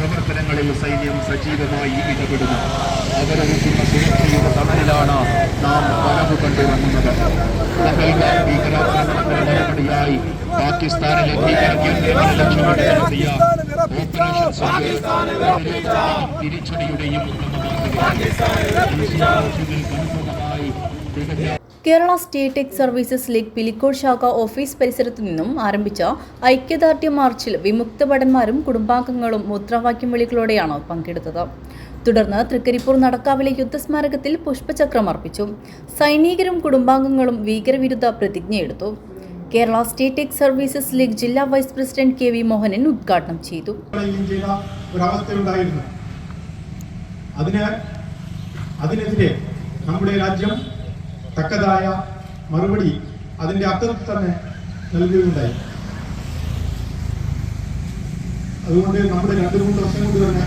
സമരങ്ങളിൽ സൈന്യം സജീവമായി ഇടപെടുന്നു. അവരൊരുക്കുന്ന സുരക്ഷയുടെ തണലിലാണ് നാം വരവ് കണ്ടിറങ്ങുന്നത്. പഹൽഗാം ഭീകരാക്രമണത്തിന് മറുപടിയായി പാകിസ്ഥാനിലെ ഭീകര കേന്ദ്രങ്ങൾ ലക്ഷ്യമിട്ട് നടത്തിയ ഓപ്പറേഷൻ തിരിച്ചടിയുടെയും തികഞ്ഞ Kerala state ex services league Pilicode ശാഖ ഓഫീസ് പരിസരത്തു നിന്നും ആരംഭിച്ച ഐക്യദാർഢ്യ മാർച്ചിൽ വിമുക്ത ഭടന്മാരും കുടുംബാംഗങ്ങളും മുദ്രാവാക്യം വിളികളോടെയാണ് പങ്കെടുത്തത്. തുടർന്ന് തൃക്കരിപ്പൂർ നടക്കാവിലെ യുദ്ധസ്മാരകത്തിൽ പുഷ്പചക്രം അർപ്പിച്ചു. സൈനികരും കുടുംബാംഗങ്ങളും ഭീകരവിരുദ്ധ പ്രതിജ്ഞയെടുത്തു Kerala state ex services league ജില്ലാ vice president K V Mohanan ഉദ്ഘാടനം ചെയ്തു. അതിനെതിരെ നമ്മുടെ രാജ്യം തക്കതായ മറുപടി അതിന്റെ അർത്ഥത്തിൽ തന്നെ നൽകുകയുണ്ടായി അതുകൊണ്ട് നമ്മുടെ രണ്ട് മൂന്ന് വർഷം കൊണ്ട് തന്നെ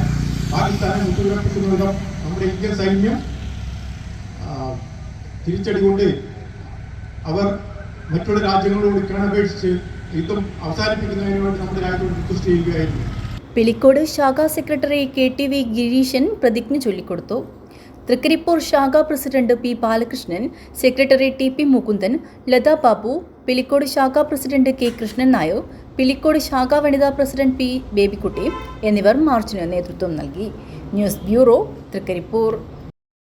പാകിസ്ഥാനെ മുട്ടുവിറപ്പിക്കുന്ന വിധം നമ്മുടെ ഇന്ത്യൻ സൈന്യം തിരിച്ചടി കൊണ്ട് അവർ മറ്റുള്ള രാജ്യങ്ങളോട് കിണപേക്ഷിച്ച് യുദ്ധം അവസാനിപ്പിക്കുന്നതിന് വേണ്ടി നമ്മുടെ രാജ്യത്തോട് റിക്വസ്റ്റ് ചെയ്യുകയായിരുന്നു. പിലിക്കോട് ശാഖാ secretary K T V Gireeshan പ്രതിജ്ഞ ചൊല്ലിക്കൊടുത്തു. തൃക്കരിപ്പൂർ ശാഖാ president P Balakrishnan secretary T P Mukundan Latha Babu Pilicode ശാഖാ പ്രസിഡന്റ് കെ കൃഷ്ണൻ നായർ പിലിക്കോട് ശാഖാ വനിതാ പ്രസിഡന്റ് പി ബേബിക്കുട്ടി എന്നിവർ മാർച്ചിന് നേതൃത്വം നൽകി. News bureau Trikaripur.